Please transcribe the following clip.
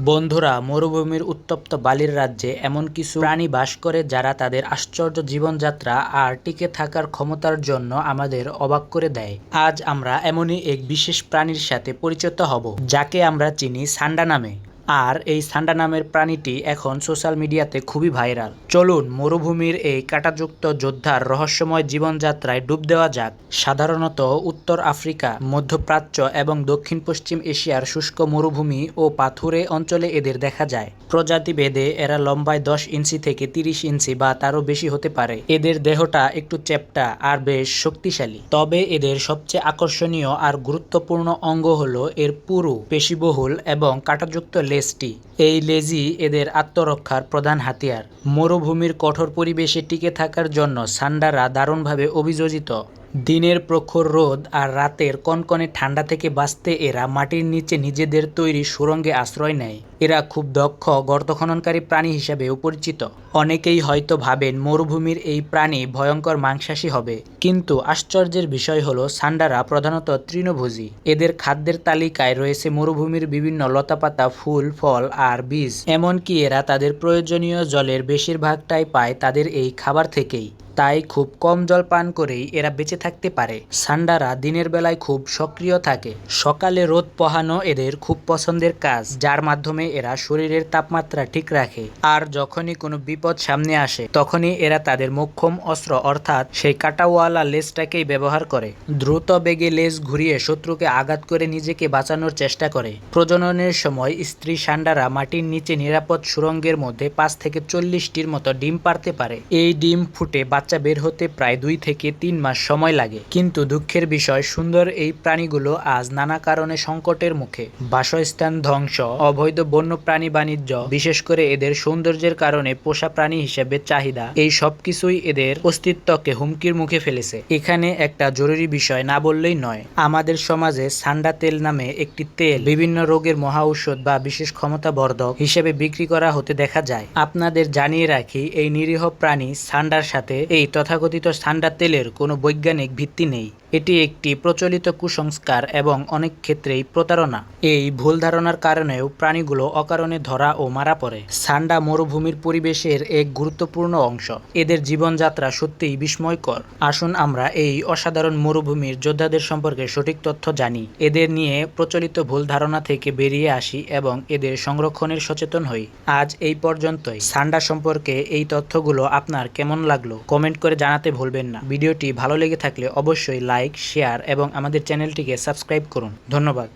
বন্ধুরা, মরুভূমির উত্তপ্ত বালির রাজ্যে এমন কিছু প্রাণী বাস করে যারা তাদের আশ্চর্য জীবনযাত্রা আর টিকে থাকার ক্ষমতার জন্য আমাদের অবাক করে দেয়। আজ আমরা এমনই এক বিশেষ প্রাণীর সাথে পরিচিত হব, যাকে আমরা চিনি সান্ডা নামে। আর এই সান্ডা নামের প্রাণীটি এখন সোশ্যাল মিডিয়াতে খুবই ভাইরাল। চলুন মরুভূমির এই কাটাযুক্ত যোদ্ধার রহস্যময় জীবনযাত্রায় ডুব দেওয়া যাক। সাধারণত উত্তর আফ্রিকা, মধ্যপ্রাচ্য এবং দক্ষিণ পশ্চিম এশিয়ার শুষ্ক মরুভূমি ও পাথুরে অঞ্চলে এদের দেখা যায়। প্রজাতি ভেদে এরা লম্বায় দশ ইঞ্চি থেকে তিরিশ ইঞ্চি বা তারও বেশি হতে পারে। এদের দেহটা একটু চ্যাপ্টা আর বেশ শক্তিশালী। তবে এদের সবচেয়ে আকর্ষণীয় আর গুরুত্বপূর্ণ অঙ্গ হলো এর পুরু, পেশিবহুল এবং কাঁটাযুক্ত লেজটি। এই লেজি এদের আত্মরক্ষার প্রধান হাতিয়ার। মরুভূমির কঠোর পরিবেশে টিকে থাকার জন্য সান্ডারা দারুণভাবে অভিযোজিত। দিনের প্রখর রোদ আর রাতের কনকনে ঠান্ডা থেকে বাঁচতে এরা মাটির নিচে নিজেদের তৈরি সুরঙ্গে আশ্রয় নেয়। এরা খুব দক্ষ গর্ত খননকারী প্রাণী হিসেবেও পরিচিত। অনেকেই হয়তো ভাবেন মরুভূমির এই প্রাণী ভয়ঙ্কর মাংসাশী হবে। কিন্তু আশ্চর্যের বিষয় হলো, সান্ডারা প্রধানত তৃণভোজী। এদের খাদ্যের তালিকায় রয়েছে মরুভূমির বিভিন্ন লতাপাতা, ফুল, ফল আর বীজ। এমনকি এরা তাদের প্রয়োজনীয় জলের বেশিরভাগটাই পায় তাদের এই খাবার থেকেই। তাই খুব কম জল পান করেই এরা বেঁচে থাকতে পারে। সান্ডারা দিনের বেলায় খুব সক্রিয় থাকে। সকালে রোদ পোহানো এদের খুব পছন্দের কাজ, যার মাধ্যমে এরা শরীরের তাপমাত্রা ঠিক রাখে। আর যখনই কোনো বিপদ সামনে আসে, তখনই এরা তাদের মোক্ষম অস্ত্র, অর্থাৎ সেই কাটাওয়ালা লেজটাকেই ব্যবহার করে। দ্রুত বেগে লেজ ঘুরিয়ে শত্রুকে আঘাত করে নিজেকে বাঁচানোর চেষ্টা করে। প্রজননের সময় স্ত্রী সান্ডারা মাটির নিচে নিরাপদ সুরঙ্গের মধ্যে পাঁচ থেকে চল্লিশটির মতো ডিম পারতে পারে। এই ডিম ফুটে বাচ্চা বের হতে প্রায় দুই থেকে তিন মাস সময় লাগে। কিন্তু দুঃখের বিষয়, সুন্দর এই প্রাণীগুলো আজ নানা কারণে সংকটের মুখে। বাসস্থান ধ্বংস, অবৈধ বন্য প্রাণী বাণিজ্য, বিশেষ করে এদের সৌন্দর্যের কারণে পোষা প্রাণী হিসেবে চাহিদা, এই সব কিছুই এদের অস্তিত্বকে হুমকির মুখে ফেলেছে। এখানে একটা জরুরি বিষয় না বললেই নয়। আমাদের সমাজে সান্ডা তেল নামে একটি তেল বিভিন্ন রোগের মহা ঔষধ বা বিশেষ ক্ষমতাবর্ধক হিসেবে বিক্রি করা হতে দেখা যায়। আপনাদের জানিয়ে রাখি, এই নিরীহ প্রাণী সান্ডার সাথে এই তথাকথিত সান্ডা তেলের কোনো বৈজ্ঞানিক ভিত্তি নেই। এটি একটি প্রচলিত কুসংস্কার এবং অনেক ক্ষেত্রেই প্রতারণা। এই ভুল ধারণার কারণেও প্রাণীগুলো অকারণে ধরা ও মারা পড়ে। সান্ডা মরুভূমির পরিবেশের এক গুরুত্বপূর্ণ অংশ। এদের জীবনযাত্রা সত্যিই বিস্ময়কর। আসুন আমরা এই অসাধারণ মরুভূমির যোদ্ধাদের সম্পর্কে সঠিক তথ্য জানি। এদের নিয়ে প্রচলিত ভুল ধারণা থেকে বেরিয়ে আসি এবং এদের সংরক্ষণের সচেতন হই। আজ এই পর্যন্তই। সান্ডা সম্পর্কে এই তথ্যগুলো আপনার কেমন লাগল? কমেন্ট করে জানাতে ভুলবেন না। ভিডিওটি ভালো লেগে থাকলে অবশ্যই লাইক শেয়ার এবং আমাদের চ্যানেলটিকে সাবস্ক্রাইব করুন। ধন্যবাদ।